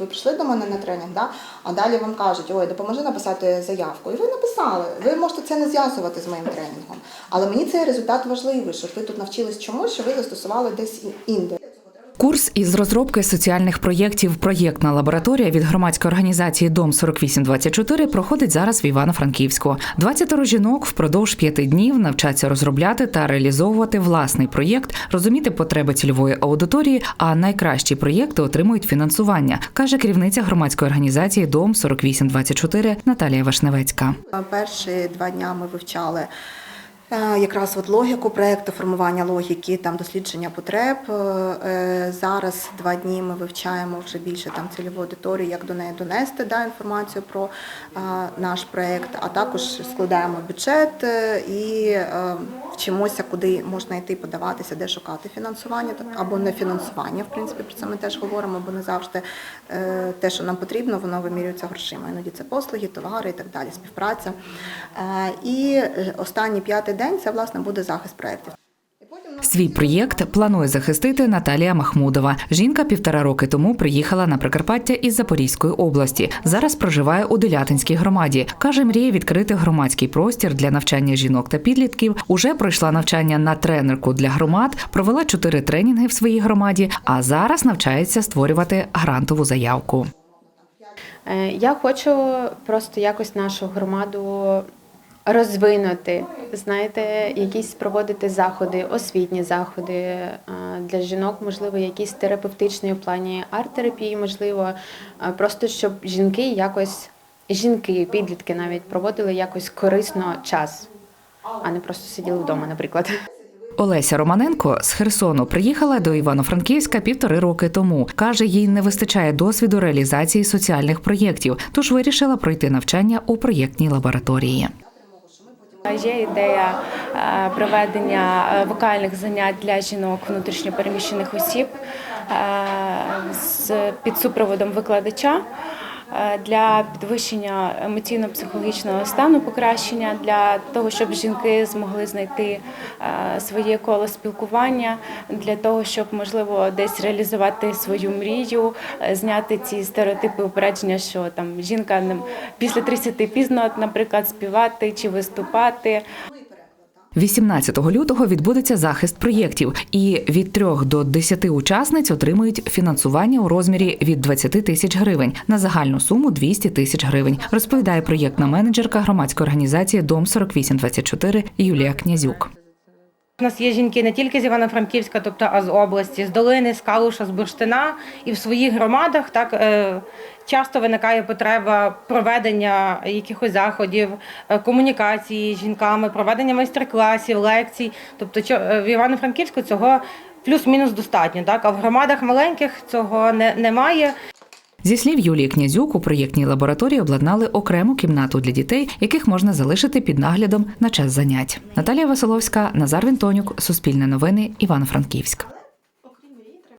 ви прийшли до мене на тренінг, да? а далі вам кажуть, ой, допоможи написати заявку. І ви написали. Ви можете це не зв'язувати з моїм тренінгом. Але мені цей результат важливий, щоб ви тут навчились чомусь, що ви застосували десь інде. Курс із розробки соціальних проєктів Проєктна лабораторія від громадської організації Дом 4824 проходить зараз в Івано-Франківську. 20 жінок впродовж п'яти днів навчаться розробляти та реалізовувати власний проєкт, розуміти потреби цільової аудиторії, а найкращі проєкти отримують фінансування, каже керівниця громадської організації Дом 4824 Наталія Вашневецька. Перші два дня ми вивчали якраз от логіку проєкту, формування логіки, там дослідження потреб. Е, Зараз два дні ми вивчаємо вже більше там цільову аудиторію, як до неї донести да, інформацію про е, наш проєкт, а також складаємо бюджет е, і е, вчимося, куди можна йти подаватися, де шукати фінансування або не фінансування. В принципі, про це ми теж говоримо, бо не завжди е, те, що нам потрібно, воно вимірюється грошима. Іноді це послуги, товари і так далі, співпраця. Е, І е, останній п'ятий день це власне буде захист проєктів. Свій проєкт планує захистити Наталія Махмудова. Жінка півтора роки тому приїхала на Прикарпаття із Запорізької області. Зараз проживає у Делятинській громаді. каже, мріє відкрити громадський простір для навчання жінок та підлітків. Уже пройшла навчання на тренерку для громад, провела чотири тренінги в своїй громаді. А зараз навчається створювати грантову заявку. Е, Я хочу просто якось нашу громаду розвинути, знаєте, якісь проводити заходи, освітні заходи е, для жінок, можливо, якісь терапевтичні в плані арт-терапії, можливо, е, просто щоб жінки якось, жінки, підлітки навіть проводили якось корисно час, а не просто сиділи вдома, наприклад. Олеся Романенко з Херсону приїхала до Івано-Франківська півтори роки тому. каже, їй не вистачає досвіду реалізації соціальних проєктів, тож вирішила пройти навчання у проєктній лабораторії. Є ідея е, проведення е, вокальних занять для жінок внутрішньопереміщених осіб е, з під супроводом викладача для підвищення емоційно-психологічного стану, покращення для того, щоб жінки змогли знайти е, своє коло спілкування, для того, щоб можливо десь реалізувати свою мрію, е, зняти ці стереотипи упередження, що там жінка після 30 пізно, наприклад, співати чи виступати. 18 лютого відбудеться захист проєктів, і від 3 до 10 учасниць отримують фінансування у розмірі від 20 тисяч гривень на загальну суму 200 тисяч гривень. Розповідає проєктна менеджерка громадської організації Дом 4824 Юлія Князюк. У нас є жінки не тільки з Івано-Франківська, тобто а з області, з долини, з Калуша, з Бурштина. І в своїх громадах так е, часто виникає потреба проведення якихось заходів, е, комунікації з жінками, проведення майстер-класів, лекцій. Тобто е, в Івано-Франківську цього плюс-мінус достатньо. Так? А в громадах маленьких цього не, немає. Зі слів Юлії Князюк, у проєктній лабораторії обладнали окрему кімнату для дітей, яких можна залишити під наглядом на час занять. Наталія Василовська, Назар Вінтонюк, Суспільне новини, Івано-Франківськ.